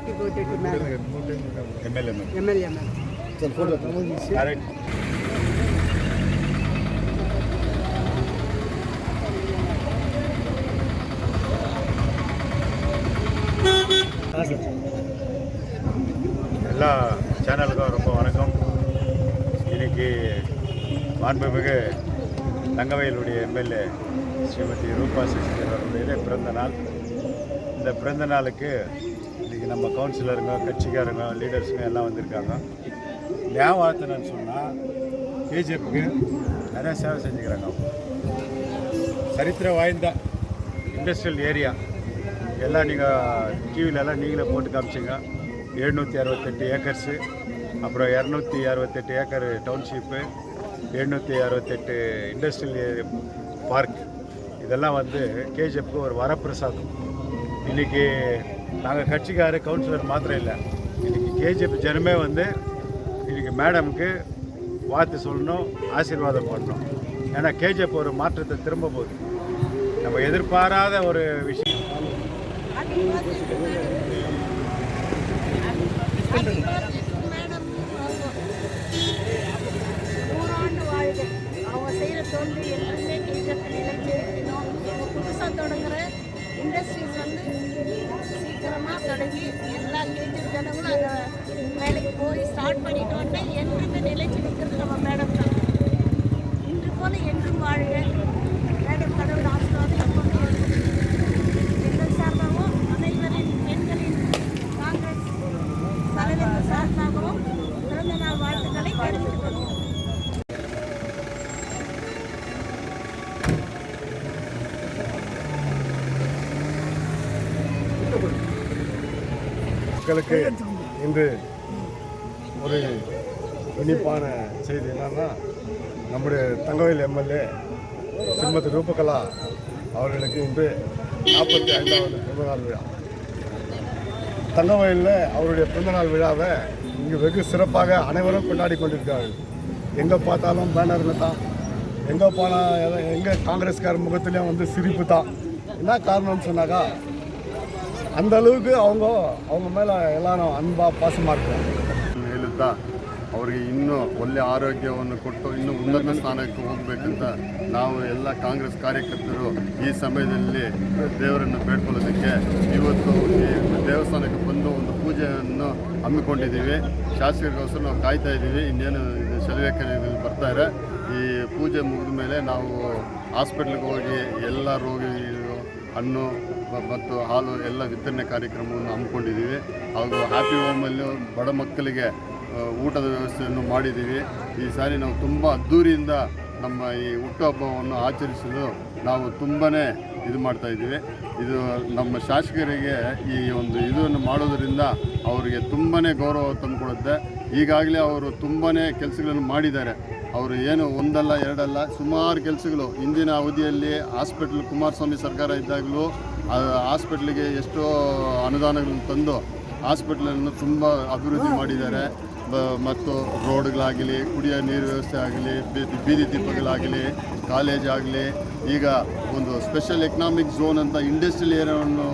Happy birthday எல்லா சேனலுக்கும் ரொம்ப வணக்கம் இன்னைக்கு மாண்புமிகு தங்கவையிலுடைய எம்எல்ஏ ஸ்ரீமதி ரூபா சசிகர் அவருடைய பிறந்த நாள் இந்த பிறந்த நாளுக்கு இன்றைக்கி நம்ம கவுன்சிலருங்க கட்சிக்காரங்க லீடர்ஸுங்க எல்லாம் வந்திருக்காங்க. ஏன் சொன்னால் பிஜேபிக்கு நிறையா சேவை செஞ்சுக்கிறாங்க சரித்திர சரித்திரம் வாய்ந்த இண்டஸ்ட்ரியல் ஏரியா எல்லாம் நீங்கள் டிவிலெல்லாம் நீங்களே போட்டு காமிச்சிங்க. எழுநூற்றி அறுபத்தெட்டு ஏக்கர்ஸு அப்புறம் இரநூத்தி அறுபத்தெட்டு ஏக்கர் டவுன்ஷிப்பு எழுநூற்றி அறுபத்தெட்டு இண்டஸ்ட்ரியல் பார்க் இதெல்லாம் வந்து கேஜிஎஃப்க்கு ஒரு வரப்பிரசாதம். இன்றைக்கி நாங்கள் கட்சிக்கார கவுன்சிலர் மாத்திரம் இல்லை. இன்றைக்கி கேஜிபி ஜனமே வந்து இன்றைக்கி மேடம்க்கு வாழ்த்து சொல்லணும் ஆசீர்வாதம் பண்ணணும். ஏன்னா கேஜிஎஃப் ஒரு மாற்றத்தை திரும்ப போகுது. நம்ம எதிர்பாராத ஒரு விஷயம். அவங்க செய்கிற தொண்டு எல்லாமே கேஜிஎஃப் நிலைச்சு இருக்கணும் புதுசாக தொடங்குற இண்டஸ்ட்ரீஸ் வந்து சீக்கிரமாக தொடங்கி எல்லா கேஜர் ஜனங்களும் அதை வேலைக்கு போய் ஸ்டார்ட் பண்ணிட்டு வந்தால் என்றுமே நிலைச்சு நிற்கிறது நம்ம மேடம் தான். இன்று போல என்றும் வாழ்க. மேடம் கடவுள் ஆசீர்வாதம் எப்பவுமே எங்கள் சார்பாகவும் அனைவரின் பெண்களின் காங்கிரஸ் தலைவர் சார்பாகவும் பிறந்த நாள் வாழ்த்துக்களை தெரிவித்துக் மக்களுக்கு இன்று ஒரு இனிப்பான செய்தி என்னன்னா நம்முடைய தங்கவேல் எம்எல்ஏ ஸ்ரீமதி ரூபகலா அவர்களுக்கு இன்று நாற்பத்தி ஐந்தாவது பிறந்தநாள் விழா. தங்கவயலில் அவருடைய பிறந்தநாள் விழாவை இங்கு வெகு சிறப்பாக அனைவரும் கொண்டாடி கொண்டிருக்கிறார்கள். எங்கே பார்த்தாலும் பேனருங்க தான். எங்கே போனால் எங்கே காங்கிரஸ்கார முகத்துலேயும் வந்து சிரிப்பு தான். என்ன காரணம்னு சொன்னாக்கா அந்த அளவுக்கு அவங்க அவங்க ಮೇಲೆ ಎಲ್ಲಾನು ಅನ್ಬಾ ಪಾಸ್ ಮಾಡ್ತಾರೆ ಹೇಳುತ್ತಾ ಅವರಿಗೆ ಇನ್ನೂ ಒಳ್ಳೆ ಆರೋಗ್ಯವನ್ನು ಕೊಟ್ಟು ಇನ್ನೂ ಉನ್ನತ ಸ್ಥಾನಕ್ಕೆ ಹೋಗಬೇಕಂತ ನಾವು ಎಲ್ಲ ಕಾಂಗ್ರೆಸ್ ಕಾರ್ಯಕರ್ತರು ಈ ಸಮಯದಲ್ಲಿ ದೇವರನ್ನು ಬೇಡ್ಕೊಳ್ಳೋದಕ್ಕೆ ಇವತ್ತು ಈ ದೇವಸ್ಥಾನಕ್ಕೆ ಬಂದು ಒಂದು ಪೂಜೆಯನ್ನು ಹಮ್ಮಿಕೊಂಡಿದ್ದೀವಿ ಶಾಸಕರಿಗೋಸ್ಕರ ನಾವು ಕಾಯ್ತಾ ಇದ್ದೀವಿ ಇನ್ನೇನು ಸಲಹೆ ಬರ್ತಾರೆ ಈ ಪೂಜೆ ಮುಗಿದ ಮೇಲೆ ನಾವು ಹಾಸ್ಪಿಟ್ಲಿಗೆ ಹೋಗಿ ಎಲ್ಲ ರೋಗಿಗಳು ಹಣ್ಣು ಮತ್ತು ಹಾಲು ಎಲ್ಲ ವಿತರಣೆ ಕಾರ್ಯಕ್ರಮವನ್ನು ಹಮ್ಮಿಕೊಂಡಿದ್ದೀವಿ. ಹಾಗೂ ಹ್ಯಾಪಿ ಹೋಮಲ್ಲಿ ಬಡ ಮಕ್ಕಳಿಗೆ ಊಟದ ವ್ಯವಸ್ಥೆಯನ್ನು ಮಾಡಿದ್ದೀವಿ. ಈ ಸಾರಿ ನಾವು ತುಂಬ ಅದ್ದೂರಿಯಿಂದ ನಮ್ಮ ಈ ಹುಟ್ಟುಹಬ್ಬವನ್ನು ಆಚರಿಸಲು ನಾವು ತುಂಬಾ ಇದು ಮಾಡ್ತಾ ಇದ್ದೀವಿ. ಇದು ನಮ್ಮ ಶಾಸಕರಿಗೆ ಈ ಒಂದು ಇದನ್ನು ಮಾಡೋದರಿಂದ ಅವರಿಗೆ ತುಂಬಾ ಗೌರವ ತಂದುಕೊಡುತ್ತೆ. ಈಗಾಗಲೇ ಅವರು ತುಂಬಾ ಕೆಲಸಗಳನ್ನು ಮಾಡಿದ್ದಾರೆ. ಅವರು ಏನು ಒಂದಲ್ಲ, ಎರಡಲ್ಲ, ಸುಮಾರು ಕೆಲಸಗಳು. ಇಂದಿನ ಅವಧಿಯಲ್ಲಿ ಹಾಸ್ಪಿಟ್ಲ್ ಕುಮಾರಸ್ವಾಮಿ ಸರ್ಕಾರ ಇದ್ದಾಗಲೂ ಹಾಸ್ಪಿಟ್ಲಿಗೆ ಎಷ್ಟೋ ಅನುದಾನಗಳನ್ನು ತಂದು ಹಾಸ್ಪಿಟ್ಲನ್ನು ತುಂಬ ಅಭಿವೃದ್ಧಿ ಮಾಡಿದ್ದಾರೆ. ಮತ್ತು ರೋಡ್ಗಳಾಗಲಿ, ಕುಡಿಯೋ ನೀರು ವ್ಯವಸ್ಥೆ ಆಗಲಿ ಬೀದಿ ದೀಪಗಳಾಗಲಿ, ಕಾಲೇಜ್ ಆಗಲಿ, ಈಗ ಒಂದು ಸ್ಪೆಷಲ್ ಎಕನಾಮಿಕ್ ಝೋನ್ ಅಂತ ಇಂಡಸ್ಟ್ರಿಯಲ್ ಏರಿಯಾವನ್ನು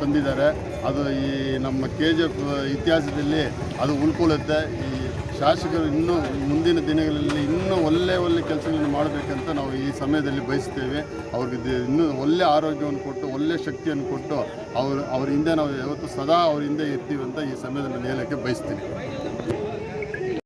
ತಂದಿದ್ದಾರೆ. ಅದು ಈ ನಮ್ಮ ಕೆ ಜಿ ಎಫ್ ಇತಿಹಾಸದಲ್ಲಿ ಅದು ಉಳ್ಕೊಳ್ಳುತ್ತೆ. ಈ ಶಾಸಕರು ಇನ್ನೂ ಮುಂದಿನ ದಿನಗಳಲ್ಲಿ ಇನ್ನೂ ಒಳ್ಳೆ ಒಳ್ಳೆ ಕೆಲಸಗಳನ್ನು ಮಾಡಬೇಕಂತ ನಾವು ಈ ಸಮಯದಲ್ಲಿ ಬಯಸ್ತೇವೆ. ಅವ್ರಿಗೆ ಇನ್ನೂ ಒಳ್ಳೆ ಆರೋಗ್ಯವನ್ನು ಕೊಟ್ಟು, ಒಳ್ಳೆ ಶಕ್ತಿಯನ್ನು ಕೊಟ್ಟು ಅವ್ರ ಅವ್ರ ಹಿಂದೆ ನಾವು ಯಾವತ್ತು ಸದಾ ಅವರಿಂದ ಇರ್ತೀವಿ ಅಂತ ಈ ಸಮಯದಲ್ಲಿ ಹೇಳೋಕ್ಕೆ ಬಯಸ್ತೀನಿ.